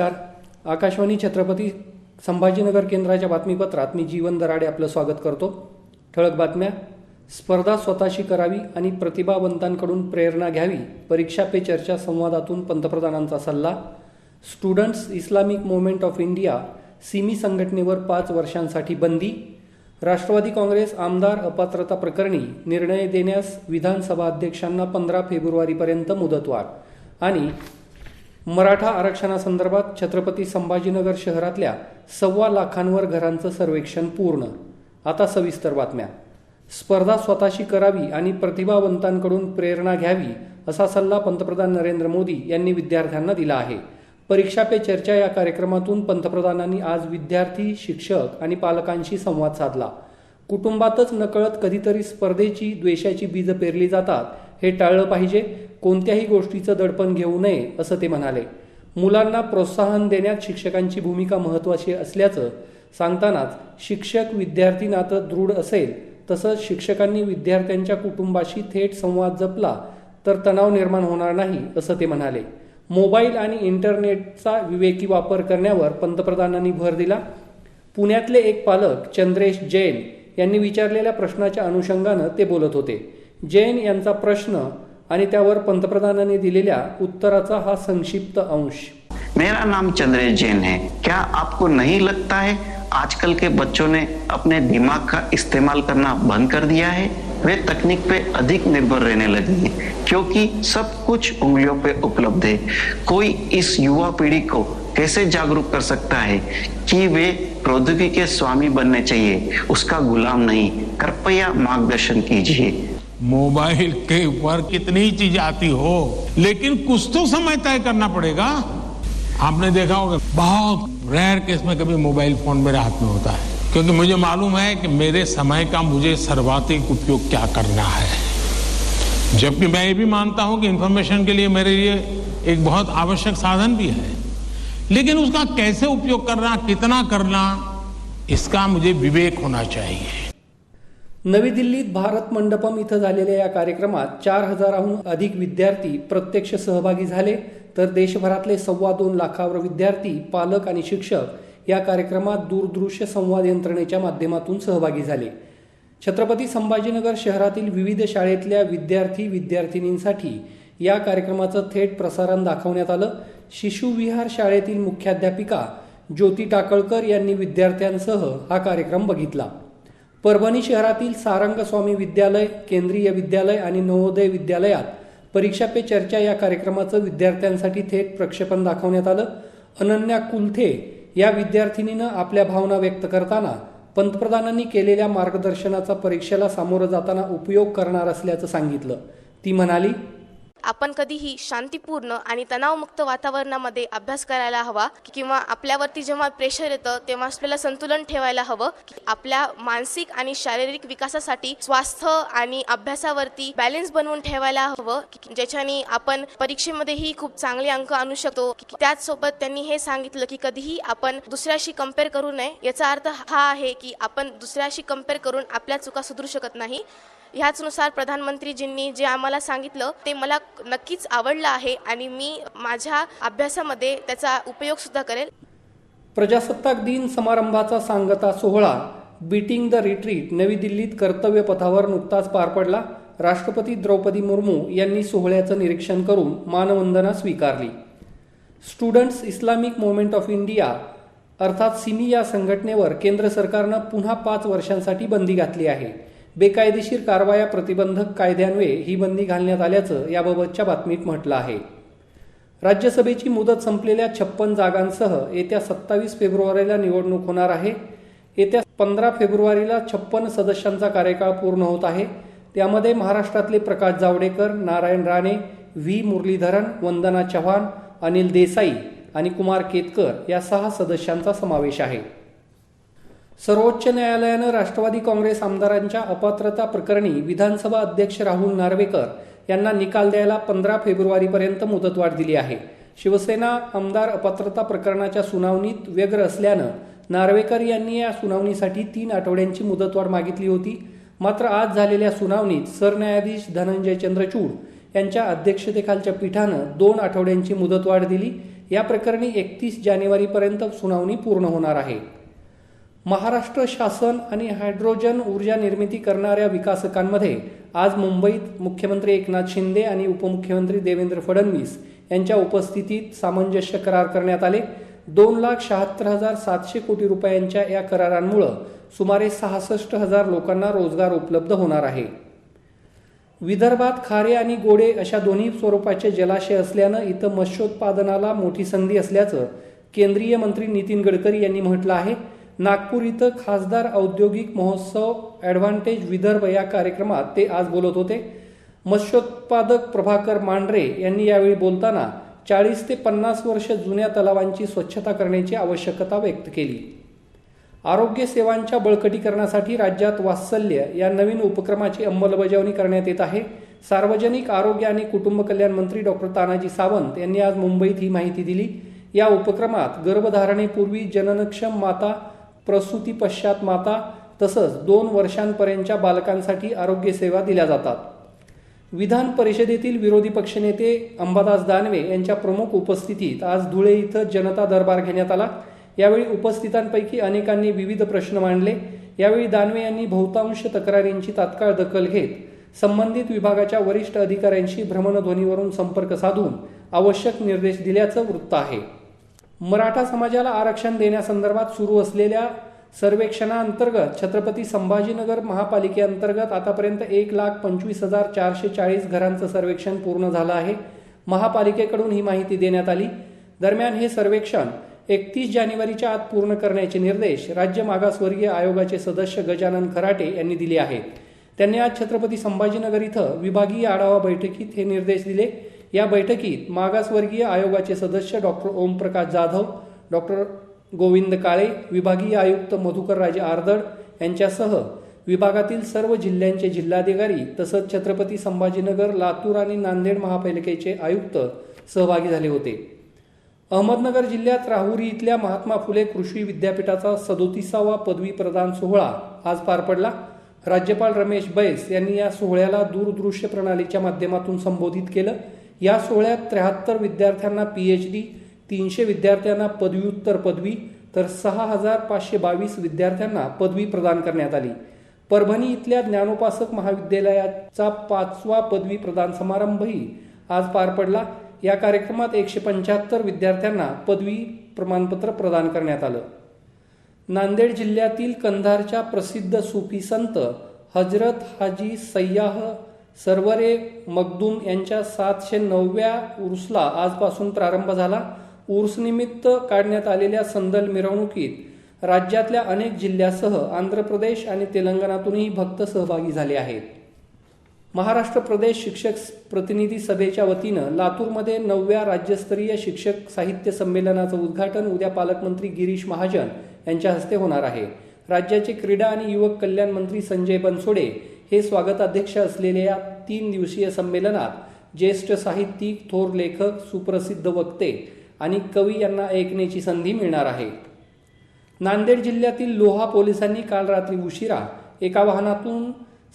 नमस्कार. आकाशवाणी छत्रपती संभाजीनगर केंद्राच्या बातमीपत्रात मी जीवन दराडे आपलं स्वागत करतो. ठळक बातम्या. स्पर्धा स्वतःशी करावी आणि प्रतिभावंतांकडून प्रेरणा घ्यावी परीक्षा पे चर्चा संवादातून पंतप्रधानांचा सल्ला. Students Islamic movement of India SIMI संघटनेवर पाच वर्षांसाठी बंदी. राष्ट्रवादी काँग्रेस आमदार अपात्रता प्रकरणी निर्णय देण्यास विधानसभा अध्यक्षांना पंधरा फेब्रुवारीपर्यंत मुदतवाढ. आणि मराठा आरक्षणासंदर्भात छत्रपती संभाजीनगर शहरातल्या सव्वा लाखांवर घरांचं सर्वेक्षण पूर्ण. आता सविस्तर बातम्या. स्पर्धा स्वतःशी करावी आणि प्रतिभावंतांकडून प्रेरणा घ्यावी असा सल्ला पंतप्रधान नरेंद्र मोदी यांनी विद्यार्थ्यांना दिला आहे. परीक्षा पे चर्चा या कार्यक्रमातून पंतप्रधानांनी आज विद्यार्थी शिक्षक आणि पालकांशी संवाद साधला. कुटुंबातच नकळत कधीतरी स्पर्धेची द्वेषाची बीज पेरली जातात हे टाळलं पाहिजे. कोणत्याही गोष्टीचं दडपण घेऊ नये असं ते म्हणाले. मुलांना प्रोत्साहन देण्यात शिक्षकांची भूमिका महत्त्वाची असल्याचं सांगतानाच शिक्षक विद्यार्थी नातं दृढ असेल तसंच शिक्षकांनी विद्यार्थ्यांच्या कुटुंबाशी थेट संवाद जपला तर तणाव निर्माण होणार नाही असं ते म्हणाले. मोबाईल आणि इंटरनेटचा विवेकी वापर करण्यावर पंतप्रधानांनी भर दिला. पुण्यातले एक पालक चंद्रेश जैन यांनी विचारलेल्या प्रश्नाच्या अनुषंगानं ते बोलत होते. जैन यांचा प्रश्न आणि त्यावर पंतप्रधानांनी दिलेल्या उत्तराचा हा संक्षिप्त अंश. मेरा नाम चंद्रेश जैन है। क्या आपको नहीं लगता है आजकल के बच्चों ने अपने दिमाग का इस्तेमाल करना बंद कर दिया है? वे तकनीक पे अधिक निर्भर रहने लगे हैं, क्योंकि सब कुछ उंगलियों पे उपलब्ध है। कोई इस युवा पीढ़ी को कैसे जागरूक कर सकता है कि वे प्रौद्योगिकी के स्वामी बनने चाहिए? उसका गुलाम नहीं। कृपया मार्गदर्शन कीजिए। मोबाइल के ऊपर कितनी चीज़ आती हो, लेकिन कुछ तो समय तय करना पड़ेगा। आपने देखा होगा, बहुत रेयर केस में कभी मोबाइल फ़ोन मेरे हाथ में होता है। क्योंकि मुझे मालूम है कि मेरे समय का मुझे सर्वाधिक उपयोग क्या करना है। जबकि मैं ये भी मानता हूँ कि इंफॉर्मेशन के लिए मेरे लिए एक बहुत आवश्यक साधन भी है। लेकिन उसका कैसे उपयोग करना, कितना करना, इसका मुझे विवेक होना चाहिए। नवी दिल्लीत भारत मंडपम इथं झालेल्या या कार्यक्रमात चार हजाराहून अधिक विद्यार्थी प्रत्यक्ष सहभागी झाले. तर देशभरातले सव्वा दोन लाखावर विद्यार्थी पालक आणि शिक्षक या कार्यक्रमात दूरदृश्य संवाद यंत्रणेच्या माध्यमातून सहभागी झाले. छत्रपती संभाजीनगर शहरातील विविध शाळेतल्या विद्यार्थी विद्यार्थिनींसाठी या कार्यक्रमाचं थेट प्रसारण दाखवण्यात आलं. शिशुविहार शाळेतील मुख्याध्यापिका ज्योती टाकळकर यांनी विद्यार्थ्यांसह हा कार्यक्रम बघितला. परभणी शहरातील सारंगस्वामी विद्यालय केंद्रीय विद्यालय आणि नवोदय विद्यालयात परीक्षा पे चर्चा या कार्यक्रमाचं विद्यार्थ्यांसाठी थेट प्रक्षेपण दाखवण्यात आलं. अनन्या कुलथे या विद्यार्थिनीनं आपल्या भावना व्यक्त करताना पंतप्रधानांनी केलेल्या मार्गदर्शनाचा परीक्षेला सामोरं जाताना उपयोग करणार असल्याचं सांगितलं. ती म्हणाली आपण कधीही शांतीपूर्ण आणि तणावमुक्त वातावरणामध्ये अभ्यास करायला हवा किंवा आपल्यावरती जेव्हा प्रेशर येतं तेव्हा आपल्याला संतुलन ठेवायला हवं आपल्या मानसिक आणि शारीरिक विकासासाठी स्वास्थ्य आणि अभ्यासावरती बॅलन्स बनवून ठेवायला हवं ज्याच्याने आपण परीक्षेमध्येही खूप चांगले अंक आणू शकतो त्याचसोबत त्यांनी हे सांगितलं की कधीही आपण दुसऱ्याशी कंपेअर करू नये. याचा अर्थ हा आहे की आपण दुसऱ्याशी कंपेअर करून आपल्या चुका सुधरू शकत नाही. ह्याचनुसार प्रधानमंत्रीजींनी जे आम्हाला सांगितलं ते मला नक्कीच आवडलं आहे आणि मी माझ्या अभ्यासामध्ये त्याचा उपयोग सुद्धा करेल. प्रजासत्ताक दिन समारंभाचा सांगता सोहळा बीटिंग द रिट्रीट नवी दिल्लीत कर्तव्य पथावर नुकताच पार पडला. राष्ट्रपती द्रौपदी मुर्मू यांनी सोहळ्याचं निरीक्षण करून मानवंदना स्वीकारली. Students Islamic movement of India अर्थात सिमी या संघटनेवर केंद्र सरकारनं पुन्हा पाच वर्षांसाठी बंदी घातली आहे. बेकायदेशीर कारवाया प्रतिबंधक कायद्यान्वये ही बंदी घालण्यात आल्याचं याबाबतच्या बातमीत म्हटलं आहे. राज्यसभेची मुदत संपलेल्या छप्पन जागांसह येत्या सत्तावीस फेब्रुवारीला निवडणूक होणार आहे. येत्या पंधरा फेब्रुवारीला छप्पन सदस्यांचा कार्यकाळ पूर्ण होत आहे. त्यामध्ये महाराष्ट्रातले प्रकाश जावडेकर नारायण राणे व्ही. मुरलीधरन वंदना चव्हाण अनिल देसाई आणि कुमार केतकर या सहा सदस्यांचा समावेश आहे. सर्वोच्च न्यायालयानं राष्ट्रवादी काँग्रेस आमदारांच्या अपात्रता प्रकरणी विधानसभा अध्यक्ष राहुल नार्वेकर यांना निकाल द्यायला पंधरा फेब्रुवारीपर्यंत मुदतवाढ दिली आहे. शिवसेना आमदार अपात्रता प्रकरणाच्या सुनावणीत व्यग्र असल्यानं नार्वेकर यांनी या सुनावणीसाठी तीन आठवड्यांची मुदतवाढ मागितली होती. मात्र आज झालेल्या सुनावणीत सरन्यायाधीश धनंजय चंद्रचूड यांच्या अध्यक्षतेखालच्या पीठानं दोन आठवड्यांची मुदतवाढ दिली. या प्रकरणी एकतीस जानेवारीपर्यंत सुनावणी पूर्ण होणार आहे. महाराष्ट्र शासन आणि हायड्रोजन ऊर्जा निर्मिती करणाऱ्या विकासकांमध्ये आज मुंबईत मुख्यमंत्री एकनाथ शिंदे आणि उपमुख्यमंत्री देवेंद्र फडणवीस यांच्या उपस्थितीत सामंजस्य करार करण्यात आले. दोन लाख शहात्तर हजार सातशे कोटी रुपयांच्या या करारांमुळं सुमारे सहासष्ट हजार लोकांना रोजगार उपलब्ध होणार आहे. विदर्भात खारे आणि गोडे अशा दोन्ही स्वरूपाचे जलाशय असल्यानं इथं मत्स्योत्पादनाला मोठी संधी असल्याचं केंद्रीय मंत्री नितीन गडकरी यांनी म्हटलं आहे. नागपूर इथं खासदार औद्योगिक महोत्सव ॲडव्हान्टेज विदर्भ या कार्यक्रमात ते आज बोलत होते. मत्स्योत्पादक प्रभाकर मांढरे यांनी यावेळी बोलताना चाळीस ते पन्नास वर्ष जुन्या तलावांची स्वच्छता करण्याची आवश्यकता व्यक्त केली. आरोग्य सेवांच्या बळकटीकरणासाठी राज्यात वात्सल्य या नवीन उपक्रमाची अंमलबजावणी करण्यात येत आहे. सार्वजनिक आरोग्य आणि कुटुंब कल्याण मंत्री डॉक्टर तानाजी सावंत यांनी आज मुंबईत ही माहिती दिली. या उपक्रमात गर्भधारणेपूर्वी जननक्षम माता प्रसूती पश्चात माता तसंच दोन वर्षांपर्यंतच्या बालकांसाठी आरोग्य सेवा दिल्या जातात. विधान परिषदेतील विरोधी पक्षनेते अंबादास दानवे यांच्या प्रमुख उपस्थितीत आज धुळे इथं जनता दरबार घेण्यात आला. यावेळी उपस्थितांपैकी अनेकांनी विविध प्रश्न मांडले. यावेळी दानवे यांनी बहुतांश तक्रारींची तात्काळ दखल घेत संबंधित विभागाच्या वरिष्ठ अधिकाऱ्यांशी भ्रमणध्वनीवरून संपर्क साधून आवश्यक निर्देश दिल्याचं वृत्त आहे. मराठा समाजाला आरक्षण देण्यासंदर्भात सुरू असलेल्या सर्वेक्षणाअंतर्गत छत्रपती संभाजीनगर महापालिकेअंतर्गत आतापर्यंत एक लाख पंचवीस हजार चारशे चाळीस घरांचं सर्वेक्षण पूर्ण झालं आहे. महापालिकेकडून ही माहिती देण्यात आली. दरम्यान हे सर्वेक्षण एकतीस जानेवारीच्या आत पूर्ण करण्याचे निर्देश राज्य मागासवर्गीय आयोगाचे सदस्य गजानन खराटे यांनी दिले आहेत. त्यांनी आज छत्रपती संभाजीनगर इथं विभागीय आढावा बैठकीत हे निर्देश दिले. या बैठकीत मागासवर्गीय आयोगाचे सदस्य डॉक्टर ओमप्रकाश जाधव डॉक्टर गोविंद काळे विभागीय आयुक्त मधुकर राजे आर्दड यांच्यासह विभागातील सर्व जिल्ह्यांचे जिल्हाधिकारी तसंच छत्रपती संभाजीनगर लातूर आणि नांदेड महापालिकेचे आयुक्त सहभागी झाले होते. अहमदनगर जिल्ह्यात राहुरी इथल्या महात्मा फुले कृषी विद्यापीठाचा सदोतीसावा पदवी प्रदान सोहळा आज पार पडला. राज्यपाल रमेश बैस यांनी या सोहळ्याला दूरदृश्य प्रणालीच्या माध्यमातून संबोधित केलं. या सोहळ्यात त्र्याहत्तर विद्यार्थ्यांना पीएचडी तीनशे विद्यार्थ्यांना पदव्युत्तर पदवी तर सहा हजार पाचशे बावीस विद्यार्थ्यांना पदवी प्रदान करण्यात आली. परभणी इथल्या ज्ञानोपासक महाविद्यालयाचा पाचवा पदवी प्रदान समारंभही आज पार पडला. या कार्यक्रमात एकशे पंच्याहत्तर विद्यार्थ्यांना पदवी प्रमाणपत्र प्रदान करण्यात आलं. नांदेड जिल्ह्यातील कंधारच्या प्रसिद्ध सुफी संत हजरत हाजी सय्याह सर्वरे मगदूम यांच्या सातशे नवव्या उर्सला आजपासून प्रारंभ झाला. उर्सनिमित्त काढण्यात आलेल्या संदल मिरवणुकीत राज्यातल्या अनेक जिल्ह्यासह आंध्र प्रदेश आणि तेलंगणातूनही भक्त सहभागी झाले आहेत. महाराष्ट्र प्रदेश शिक्षक प्रतिनिधी सभेच्या वतीनं लातूरमध्ये नवव्या राज्यस्तरीय शिक्षक साहित्य संमेलनाचं उद्घाटन उद्या पालकमंत्री गिरीश महाजन यांच्या हस्ते होणार आहे. राज्याचे क्रीडा आणि युवक कल्याण मंत्री संजय बनसोडे हे स्वागताध्यक्ष असलेल्या तीन दिवसीय संमेलनात ज्येष्ठ साहित्यिक थोर लेखक सुप्रसिद्ध वक्ते आणि कवी यांना ऐकण्याची संधी मिळणार आहे. नांदेड जिल्ह्यातील लोहा पोलिसांनी काल रात्री उशिरा एका वाहनातून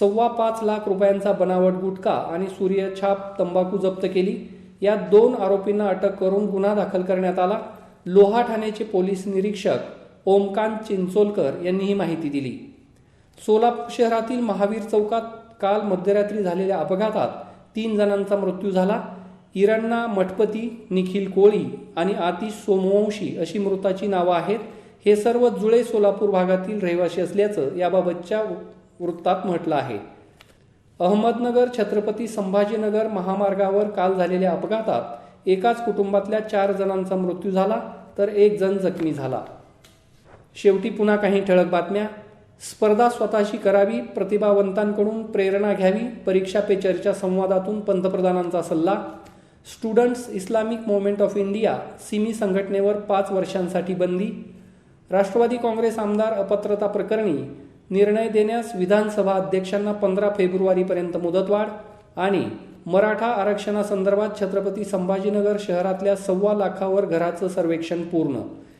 सव्वा पाच लाख रुपयांचा बनावट गुटखा आणि सूर्यछाप तंबाखू जप्त केली. या दोन आरोपींना अटक करून गुन्हा दाखल करण्यात आला. लोहा ठाण्याचे पोलीस निरीक्षक ओमकांत चिंचोलकर यांनी ही माहिती दिली. सोलापूर शहरातील महावीर चौकात काल मध्यरात्री झालेल्या अपघातात तीन जणांचा मृत्यू झाला. इराण्णा मठपती निखिल कोळी आणि आतिश सोमवंशी अशी मृताची नावं आहेत. हे सर्व जुळे सोलापूर भागातील रहिवासी असल्याचं याबाबतच्या वृत्तात म्हटलं आहे. अहमदनगर छत्रपती संभाजीनगर महामार्गावर काल झालेल्या अपघातात एकाच कुटुंबातल्या चार जणांचा मृत्यू झाला तर एक जण जखमी झाला. शेवटी पुन्हा काही ठळक बातम्या. स्पर्धा स्वतःशी करावी प्रतिभावंतांकडून प्रेरणा घ्यावी परीक्षा पे चर्चा संवादातून पंतप्रधानांचा सल्ला. Students Islamic movement of India SIMI संघटनेवर पाच वर्षांसाठी बंदी. राष्ट्रवादी काँग्रेस आमदार अपात्रता प्रकरणी निर्णय देण्यास विधानसभा अध्यक्षांना पंधरा फेब्रुवारीपर्यंत मुदतवाढ आणि मराठा आरक्षणासंदर्भात छत्रपती संभाजीनगर शहरातल्या सव्वा लाखावर घराचं सर्वेक्षण पूर्ण.